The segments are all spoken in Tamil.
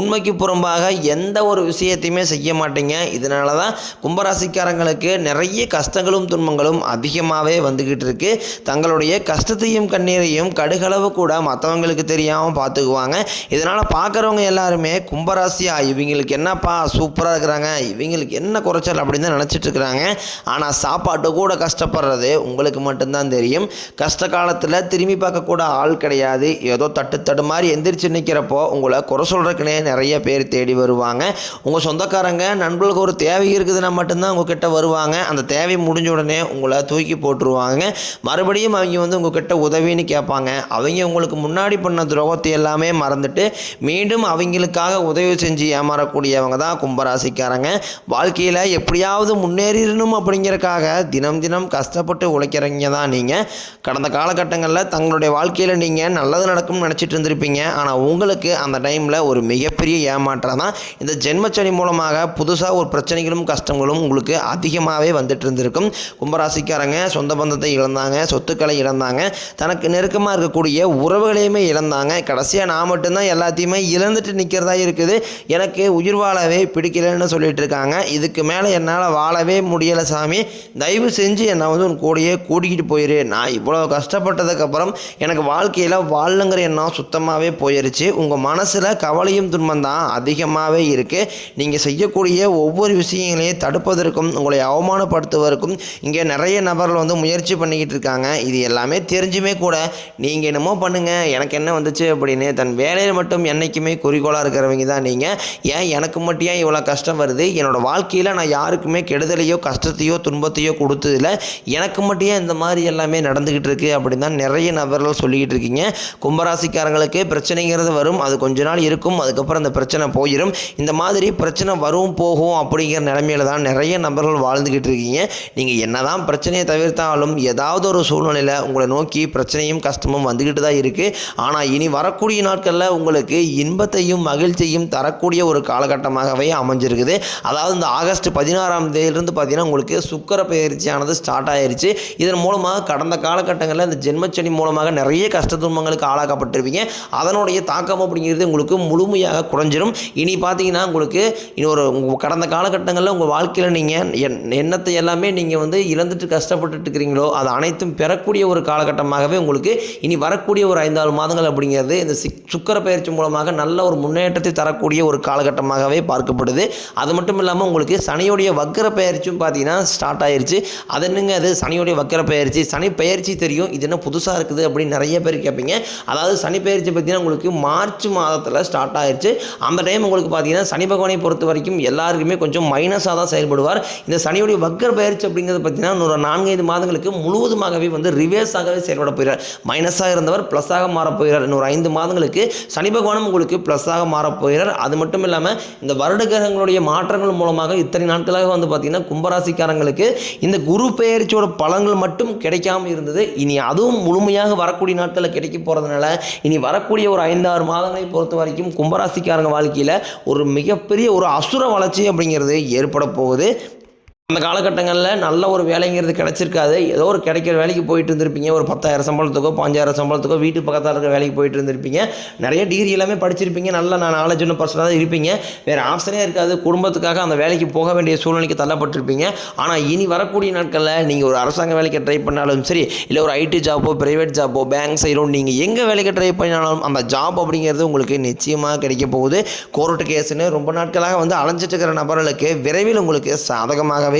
உண்மைக்கு புறம்பாக எந்த ஒரு விஷயத்தையுமே செய்ய மாட்டீங்க. இதனால தான் கும்பராசிக்காரங்களுக்கு நிறைய கஷ்டங்களும் துன்பங்களும் அதிகமாகவே வந்துக்கிட்டு இருக்கு. தங்களுடைய கஷ்டத்தையும் கண்ணீரையும் கடுகளவு கூட மற்றவங்களுக்கு தெரியாமல் பார்த்துக்குவாங்க இதனால் பார்க்குறவங்க எல்லாருமே கும்பராசியா இவங்களுக்கு என்னப்பா சூப்பராக இருக்கிறாங்க. இவங்களுக்கு என்ன குறைச்சல் அப்படின்னு தான் நினச்சிட்டு இருக்கிறாங்க. ஆனால் சாப்பாட்டு கூட கஷ்டப்படுறது உங்களுக்கு மட்டும்தான் தெரியும். கஷ்ட காலத்தில் திரும்பி பார்க்கக்கூட ஆள் கிடையாது. ஏதோ தட்டு தடு மாதிரி எந்திரிச்சு நிற்கிறப்போ உங்களை குறை சொல்கிறதுக்குனே நிறைய பேர் தேடி வருவாங்க. உங்கள் சொந்தக்காரங்க நண்பர்களுக்கு ஒரு தேவை இருக்குதுன்னா மட்டும்தான் உங்ககிட்ட வருவாங்க. அந்த தேவை முடிஞ்ச உடனே உங்களை தூக்கி போட்டுருவாங்க. மறுபடியும் அவங்க வந்து உங்ககிட்ட உதவின்னு கேட்பாங்க. அவங்க உங்களுக்கு முன்னாடி பண்ண துரோகத்தை எல்லாமே மறந்துட்டு மீண்டும் அவங்களுக்காக உதவி செஞ்சு ஏமாறக்கூடியவங்க தான் கும்பராசிக்காரங்க. வாழ்க்கையில் எப்படியாவது முன்னேறிடணும் அப்படிங்கிறக்காக தினம் தினம் கஷ்டப்பட்டு உழைக்கிறவங்க தான் நீங்கள் கடந்த காலகட்டங்களில் தங்களுடைய வாழ்க்கையில் நீங்கள் நல்லது நடக்கும்னு நினச்சிட்டு இருந்திருப்பீங்க. ஆனால் உங்களுக்கு அந்த டைமில் ஒரு மிகப்பெரிய ஏமாற்றம் தான் இந்த ஜென்மச்சனி மூலமாக புதுசாக ஒரு பிரச்சனைகளும் கஷ்டங்களும் உங்களுக்கு அதிகமாகவே வந்துட்டு இருந்திருக்கும். கும்பராசிக்காரங்க சொந்த பந்தத்தை இழந்தாங்க சொத்துக்களை இழந்தாங்க தனக்கு நெருக்கமாக இருக்கக்கூடிய உறவுகளையுமே இழந்தாங்க. கடைசியாக நான் மட்டும்தான் எல்லாத்தையுமே இழந்துட்டு நிற்கிறதா இருக்குது. எனக்கு உயிர் வாழவே பிடிக்கலன்னு சொல்லிட்டு இருக்காங்க. இதுக்கு மேலே என்னால் வாழவே முடியலை சாமி. தயவு செஞ்சு என்னை வந்து உன் கூடயே கூட்டிக்கிட்டு போயிரு. நான் இவ்வளோ கஷ்டப்பட்டதுக்கப்புறம் எனக்கு வாழ்க்கையில் வாழலங்கிற எண்ணம் சுத்தமாகவே போயிருச்சு. உங்கள் மனசில் கவலையும் துன்பம் தான் அதிகமாகவே இருக்குது நீங்கள் செய்யக்கூடிய ஒவ்வொரு விஷயங்களையும் தடுப்பதற்கும் உங்களை அவமானப்படுத்துவதற்கும் இங்கே நிறைய நபர்கள் வந்து முயற்சி பண்ணிக்கிட்டு இருக்காங்க. இது எல்லாமே தெரிஞ்சுமே கூட நீங்கள் என்னமோ பண்ணுங்கள் எனக்கு என்ன வந்துச்சு அப்படின்னு தன் வேலையில் மட்டும் என்றைக்குமே குறிக்கோளாக இருக்கிறவங்க தான் நீங்கள் ஏன் எனக்கு மட்டும் ஏன் இவ்வளோ கஷ்டம் வருது? என்னோடய வாழ்க்கையில் நான் யாருக்குமே கெடுதலையோ கஷ்டத்தையோ துன்பத்தையோ கொடுத்ததில்ல. எனக்கு மட்டும் ஏன் இந்த மாதிரி எல்லாமே நடந்துக்கிட்டு இருக்குது அப்படின்னு தான் நிறைய நபர்கள் சொல்லிக்கிட்டு இருக்கீங்க. கும்பராசிக்காரங்களுக்கு பிரச்சனைங்கிறது வரும். அது கொஞ்ச நாள் இருக்கும். அதுக்கப்புறம் அந்த பிரச்சனை போயிடும் இந்த மாதிரி பிரச்சனை வரும் போகும் அப்படிங்கிற நிலைமையில தான் நிறைய நபர்கள் வாழ்ந்துக்கிட்டு இருக்கீங்க. நீங்கள் என்னதான் பிரச்சனையை தவிர்த்தாலும் ஏதாவது ஒரு சூழ்நிலையில் உங்களை நோக்கி பிரச்சனையும் கஷ்டமும் வந்துக்கிட்டு தான் இருக்குது ஆனால் இனி வரக்கூடிய நாட்களில் உங்களுக்கு இன்பத்தையும் மகிழ்ச்சியும் தரக்கூடிய ஒரு காலகட்டமாகவே அமைஞ்சிருக்குது. அதாவது இந்த ஆகஸ்ட் பதினாறாம் தேதியிலிருந்து பார்த்தீங்கன்னா உங்களுக்கு சுக்கர பயிற்சியானது ஸ்டார்ட் ஆயிருச்சு. இதன் மூலமாக கடந்த காலகட்டங்களில் இந்த ஜென்மச்சனி மூலமாக நிறைய கஷ்ட துன்பங்களுக்கு ஆளாக்கப்பட்டிருப்பீங்க. அதனுடைய தாக்கம் அப்படிங்கிறது உங்களுக்கு முழுமையாக குறைஞ்சிரும். இனி பார்த்தீங்கன்னா உங்களுக்கு இன்னொரு உங்கள் கடந்த காலகட்டங்களில் உங்கள் வாழ்க்கையில் நீங்கள் என் எண்ணத்தை எல்லாமே நீங்கள் வந்து இழந்துட்டு கஷ்டப்பட்டுட்டு இருக்கிறீங்களோ அது அனைத்தும் பெறக்கூடிய ஒரு காலகட்டமாகவே உங்களுக்கு இனி வரக்கூடிய ஒரு ஐந்தாறு மாதங்கள் அப்படிங்கிறது இந்த சிக் சுக்கர பயிற்சி மூலமாக நல்ல ஒரு முன்னேற்றத்தை தரக்கூடிய ஒரு காலகட்டமாகவே பார்க்கப்படுது. அது மட்டும் இல்லாமல் உங்களுக்கு சனியுடைய வக்கர பயிற்சியும் பார்த்தீங்கன்னா ஸ்டார்ட் ஆயிடுச்சு அது என்னங்க அது? சனியுடைய வக்கர பயிற்சி. சனி பயிற்சி தெரியும். இது என்ன புதுசாக இருக்குது அப்படின்னு நிறைய பேர் கேட்பீங்க அதாவது சனி பயிற்சி பார்த்தீங்கன்னா உங்களுக்கு மார்ச் மாதத்தில் ஸ்டார்ட் ஆயிருச்சு அந்த டைம் உங்களுக்கு பார்த்தீங்கன்னா சனி பகவானை பொறுத்த வரைக்கும் எல்லாருக்குமே கொஞ்சம் மைனஸாக தான் செயல்படுவார். இந்த சனியுடைய வக்கர் பயிற்சி அப்படிங்கிறது பார்த்தீங்கன்னா இன்னொரு நான்கைந்து மாதங்களுக்கு முழுவதுமாகவே வந்து ரிவேர்ஸாகவே செயல்பட போகிறார். மைனஸாக இருந்தவர் ப்ளஸ்ஸாக மாறப் போகிறார். இன்னொரு ஐந்து மாதங்களுக்கு சனி பகவானும் உங்களுக்கு ப்ளஸ்ஸாக மாறப் போகிறார். அது மட்டும் இல்லாமல் இந்த வருட கிரகங்களுடைய மாற்றங்கள் மூலமாக இத்தனை நாட்களாக வந்து பார்த்தீங்கன்னா கும்பராசிக்காரங்களுக்கு இந்த குரு பெயர்ச்சியோட பலன்கள் மட்டும் கிடைக்காம இருந்தது. இனி அதுவும் முழுமையாக வரக்கூடிய நாட்களில் கிடைக்க போகிறதுனால இனி வரக்கூடிய ஒரு ஐந்தாறு மாதங்களை பொறுத்த வரைக்கும் கும்பராசி ராசிக்காரங்க வாழ்க்கையில் ஒரு மிகப்பெரிய ஒரு அசுர வளர்ச்சி அப்படிங்கிறது ஏற்பட போகுது. அந்த காலகட்டங்களில் நல்ல ஒரு வேலைங்கிறது கிடச்சிருக்காது. ஏதோ ஒரு கிடைக்கிற வேலைக்கு போயிட்டு இருந்திருப்பீங்க. ஒரு பத்தாயிரம் சம்பளத்துக்கோ பாஞ்சாயிரம் சம்பளத்துக்கோ வீட்டு பக்கத்தில் இருக்கிற வேலைக்கு போயிட்டு இருந்திருப்பீங்க. நிறைய டிகிரி எல்லாமே படிச்சிருப்பீங்க. நல்ல நான் நாலேஜ் ஒன்று பர்சனாக தான் இருப்பீங்க. வேறு ஆப்ஷனே இருக்காது. குடும்பத்துக்காக அந்த வேலைக்கு போக வேண்டிய சூழ்நிலைக்கு தள்ளப்பட்டிருப்பீங்க. ஆனால் இனி வரக்கூடிய நாட்களில் நீங்கள் ஒரு அரசாங்க வேலைக்கு ட்ரை பண்ணாலும் சரி இல்லை ஒரு ஐடி ஜாப்போ ப்ரைவேட் ஜாப்போ பேங்க் சைடோ நீங்கள் எங்கே வேலைக்கு ட்ரை பண்ணாலும் அந்த ஜாப் அப்படிங்கிறது உங்களுக்கு நிச்சயமாக கிடைக்க போகுது. கோர்ட்டு கேஸுன்னு ரொம்ப நாட்களாக வந்து அலைஞ்சிட்டு இருக்கிற நபர்களுக்கு விரைவில் உங்களுக்கு சாதகமாகவே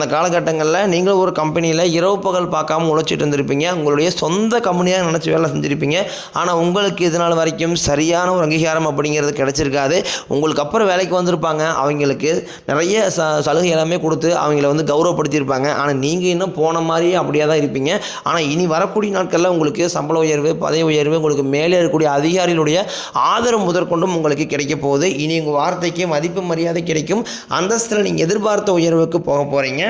அந்த காலகட்டங்களில் நீங்கள் ஒரு கம்பெனியில் இரவு பகல் பார்க்காம உழைச்சிட்டு இருந்திருப்பீங்க. உங்களுடைய சொந்த கம்பெனியாக நினச்சி வேலை செஞ்சுருப்பீங்க. ஆனால் உங்களுக்கு இதனால் வரைக்கும் சரியான ஒரு அங்கீகாரம் அப்படிங்கிறது கிடச்சிருக்காது. உங்களுக்கு அப்புறம் வேலைக்கு வந்திருப்பாங்க. அவங்களுக்கு நிறைய ச சலுகை எல்லாமே கொடுத்து அவங்கள வந்து கௌரவப்படுத்தியிருப்பாங்க. ஆனால் நீங்கள் இன்னும் போன மாதிரியே அப்படியே தான் இருப்பீங்க. ஆனால் இனி வரக்கூடிய நாட்களில் உங்களுக்கு சம்பள உயர்வு பதவி உயர்வு உங்களுக்கு மேலே இருக்கக்கூடிய அதிகாரிகளுடைய ஆதரவு முதற்கொண்டும் உங்களுக்கு கிடைக்க போகுது. இனி உங்கள் வார்த்தைக்கு மதிப்பு மரியாதை கிடைக்கும். அந்தஸ்தில் நீங்கள் எதிர்பார்த்த உயர்வுக்கு போக போகிறீங்க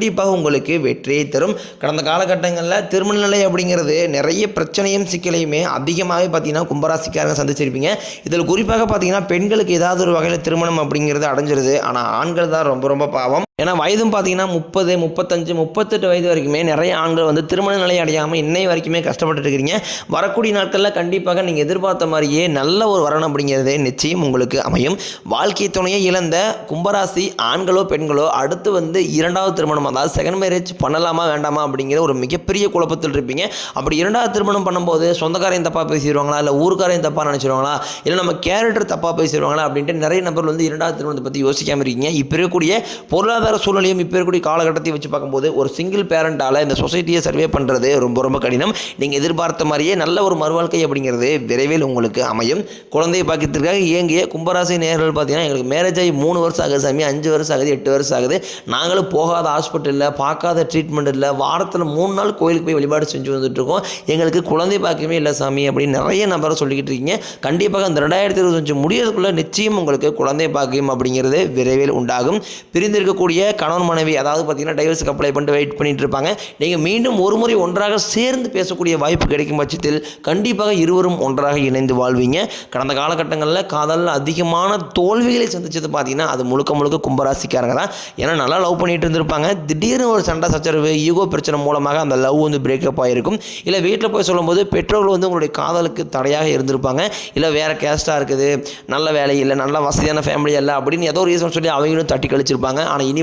கண்டிப்பாக உங்களுக்கு வெற்றியை தரும். கடந்த காலகட்டங்களில் திருமண நிலை அப்படிங்கிறது நிறைய பிரச்சனையும் சிக்கலையுமே அதிகமாகவே பார்த்தீங்கன்னா கும்பராசிக்காரங்க சந்திச்சிருப்பீங்க. இதில் குறிப்பாக பார்த்தீங்கன்னா பெண்களுக்கு ஏதாவது ஒரு வகையில் திருமணம் அப்படிங்கிறது அடைஞ்சிருது. ஆனால் ஆண்கள் தான் ரொம்ப ரொம்ப பாவம். ஏன்னா வயதும் பார்த்தீங்கன்னா முப்பது முப்பத்தஞ்சு முப்பத்தெட்டு வயது வரைக்குமே நிறைய ஆண்கள் வந்து திருமண நிலை அடையாமல் இன்னை வரைக்குமே கஷ்டப்பட்டு இருக்கிறீங்க. வரக்கூடிய நாட்களில் கண்டிப்பாக நீங்கள் எதிர்பார்த்த மாதிரியே நல்ல ஒரு வரணும் அப்படிங்கிறதே நிச்சயம் உங்களுக்கு அமையும். வாழ்க்கை துணையை இழந்த கும்பராசி ஆண்களோ பெண்களோ அடுத்து வந்து இரண்டாவது திருமணம் அதாவது செகண்ட் மேரேஜ் பண்ணலாமா வேண்டாமா அப்படிங்கிற ஒரு மிகப்பெரிய குழப்பத்தில் இருப்பீங்க. அப்படி இரண்டாவது திருமணம் பண்ணும்போது சொந்தக்காரையும் தப்பாக பேசிடுவாங்களா? இல்லை ஊருக்காரையும் தப்பாக நினச்சிடுவாங்களா? இல்லை நம்ம கேரக்டர் தப்பாக பேசிடுவாங்களா அப்படின்ட்டு நிறைய நபர்கள் வந்து இரண்டாவது திருமணத்தை பற்றி யோசிக்காமல் இருக்கீங்க. இப்போ இருக்கக்கூடிய பொருளாதார சூழ்நிலையும் இப்போ இருக்கக்கூடிய காலகட்டத்தை வச்சு பார்க்கும்போது ஒரு சிங்கிள் பேரண்டால் இந்த சொசைட்டியை சர்வே பண்ணுறது ரொம்ப ரொம்ப கடினம். நீங்கள் எதிர்பார்த்த மாதிரியே நல்ல ஒரு மறுவாழ்க்கை அப்படிங்கிறது விரைவில் உங்களுக்கு அமையும். குழந்தை பாக்கியத்திற்காக இயங்கிய கும்பராசி நேர்கள் பார்த்தீங்கன்னா எங்களுக்கு மேரேஜ் ஆகி மூணு வருஷம் ஆகுது சாமி அஞ்சு வருஷம் ஆகுது எட்டு வருஷம் ஆகுது. நாங்களும் போகாத ஹாஸ்பிட்டலில் பார்க்காத ட்ரீட்மெண்ட் இல்லை வாரத்தில் மூணு நாள் கோயிலுக்கு போய் வழிபாடு செஞ்சு வந்துட்டு இருக்கோம். எங்களுக்கு குழந்தை பாக்கியமே இல்லை சாமி அப்படின்னு நிறைய நபரை சொல்லிக்கிட்டு இருக்கீங்க. கண்டிப்பாக அந்த ரெண்டாயிரத்தி இருபத்தஞ்சு முடியறதுக்குள்ளே நிச்சயம் உங்களுக்கு குழந்தை பாக்கியம் அப்படிங்கிறது விரைவில் உண்டாகும். பிரிந்திருக்கக்கூடிய கணவன் மனைவி அதாவது பார்த்தீங்கன்னா டைவர்ஸுக்கு அப்ளை பண்ணிட்டு வெயிட் பண்ணிட்டு இருப்பாங்க நீங்கள் மீண்டும் ஒரு முறை ஒன்றாக சேர்ந்து பேசக்கூடிய வாய்ப்பு கிடைக்கும் பட்சத்தில் கண்டிப்பாக இருவரும் ஒன்றாக இணைந்து வாழ்வீங்க. கடந்த காலகட்டங்களில் காதலில் அதிகமான தோல்விகளை சந்திச்சது பார்த்தீங்கன்னா அது முழுக்க முழுக்க கும்பராசிக்காரங்க தான். ஏன்னா நல்லா லவ் பண்ணிட்டு இருந்திருப்பாங்க. திடீர்னு ஒரு சண்டை சச்சரவு ஈகோ பிரச்சனை மூலமாக அந்த லவ் வந்து பிரேக்கப் ஆகிருக்கும் இல்லை வீட்டில் போய் சொல்லும்போது பெற்றோர்கள் வந்து உங்களுடைய காதலுக்கு தடையாக இருந்திருப்பாங்க. இல்லை வேறு கேஸ்ட்டாக இருக்குது. நல்ல வேலை இல்லை நல்ல வசதியான ஃபேமிலி இல்லை அப்படின்னு ஏதோ ரீசன் சொல்லி அவங்களும் தட்டி கழிச்சிருப்பாங்க. ஆனால் இனி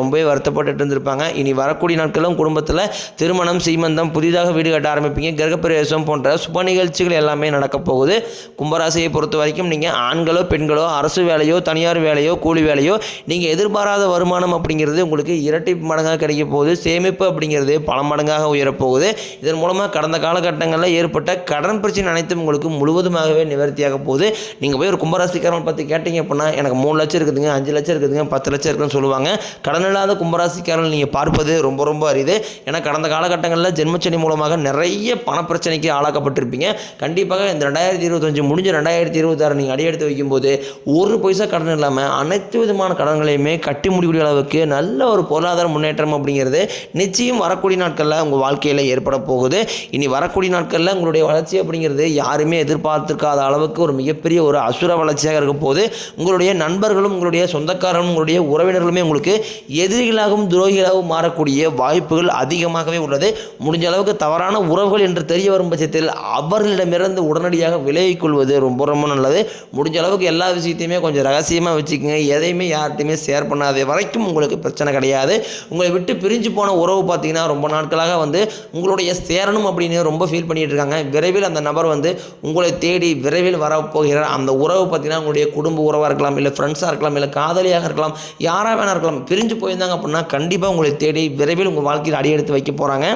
ரொம்பவே வருத்தப்பட்டுட்டு இருந்திருப்பாங்க இனி வரக்கூடிய நாட்களும் குடும்பத்தில் திருமணம் சீமந்தம் புதிதாக வீடு கட்ட ஆரம்பிப்பீங்க. கிரகப்பிரவேசம் போன்ற சுப நிகழ்ச்சிகள் எல்லாமே நடக்க போகுது. கும்பராசியை பொறுத்த வரைக்கும் நீங்கள் ஆண்களோ பெண்களோ அரசு வேலையோ தனியார் வேலையோ கூலி வேலையோ நீங்கள் எதிர்பாராத வருமானம் அப்படிங்கிறது உங்களுக்கு இரட்டை மடங்காக கிடைக்க போகுது. சேமிப்பு அப்படிங்கிறது பல மடங்காக உயரப்போகுது. இதன் மூலமாக கடந்த காலகட்டங்களில் ஏற்பட்ட கடன் பிரச்சனை அனைத்தும் உங்களுக்கு முழுவதுமாகவே நிவர்த்தியாக போகுது. நீங்கள் போய் ஒரு கும்பராசிக்காரன் பற்றி கேட்டீங்க அப்படின்னா எனக்கு மூணு லட்சம் இருக்குதுங்க அஞ்சு லட்சம் இருக்குதுங்க பத்து லட்சம் இருக்குதுன்னு சொல்லுவாங்க. கடன் இல்லாத கும்பராசிக்காரன் நீங்கள் பார்ப்பது ரொம்ப ரொம்ப அரிது. ஏன்னா கடந்த காலகட்டங்களில் ஜென்மச்சனி மூலமாக நிறைய பணப்பிரச்சனைக்கு ஆளாக்கப்பட்டிருப்பீங்க. கண்டிப்பாக இந்த ரெண்டாயிரத்தி இருபத்தஞ்சு முடிஞ்ச ரெண்டாயிரத்தி இருபத்தாறு நீங்கள் அடியெடுத்து வைக்கும்போது ஒரு பைசா கடன் இல்லாமல் அனைத்து விதமான கடன்களையுமே கட்டி முடிக்கூடிய அளவுக்கு நல்ல ஒரு பொருளாதார முன்னேற்றம் அப்படிங்கிறது நிச்சயம் வரக்கூடிய நாட்களில் உங்கள் வாழ்க்கையில் ஏற்பட போகுது. இனி வரக்கூடிய நாட்களில் உங்களுடைய வளர்ச்சி அப்படிங்கிறது யாருமே எதிர்பார்த்துக்காத அளவுக்கு ஒரு மிகப்பெரிய ஒரு அசுர வளர்ச்சியாக இருக்க போது உங்களுடைய நண்பர்களும் உங்களுடைய சொந்தக்காரர்களும் உங்களுடைய உறவினர்களுமே உங்களுக்கு எதிரிகளாகவும் துரோகிகளாகவும் மாறக்கூடிய வாய்ப்புகள் அதிகமாகவே உள்ளது. முடிஞ்ச அளவுக்கு தவறான உறவுகள் என்று தெரிய வரும் பட்சத்தில் அவர்களிடமிருந்து உடனடியாக விலகிக் கொள்வது ரொம்ப ரொம்ப நல்லது. முடிஞ்ச அளவுக்கு எல்லா விஷயத்தையுமே கொஞ்சம் ரகசியமாக வச்சுக்கோங்க. எதையுமே யார்கிட்டையுமே ஷேர் பண்ணாத வரைக்கும் உங்களுக்கு பிரச்சனை கிடையாது. உங்களை விட்டு பிரிஞ்சு போன உறவு பார்த்தீங்கன்னா ரொம்ப நாட்களாக வந்து உங்களுடைய சேரணும் அப்படின்னு ரொம்ப ஃபீல் பண்ணிகிட்டு இருக்காங்க. விரைவில் அந்த நபர் வந்து உங்களை தேடி விரைவில் வரப்போகிறார். அந்த உறவு பார்த்தீங்கன்னா உங்களுடைய குடும்ப உறவாக இருக்கலாம் இல்லை ஃப்ரெண்ட்ஸாக இருக்கலாம் இல்லை காதலியாக இருக்கலாம் யாராக வேணா இருக்கலாம் பிரிஞ்சு போய் போயிருந்தாங்க அப்படின்னா கண்டிப்பாக உங்களை தேடி விரைவில் உங்கள் வாழ்க்கையில் அடியெடுத்து வைக்க போகிறாங்க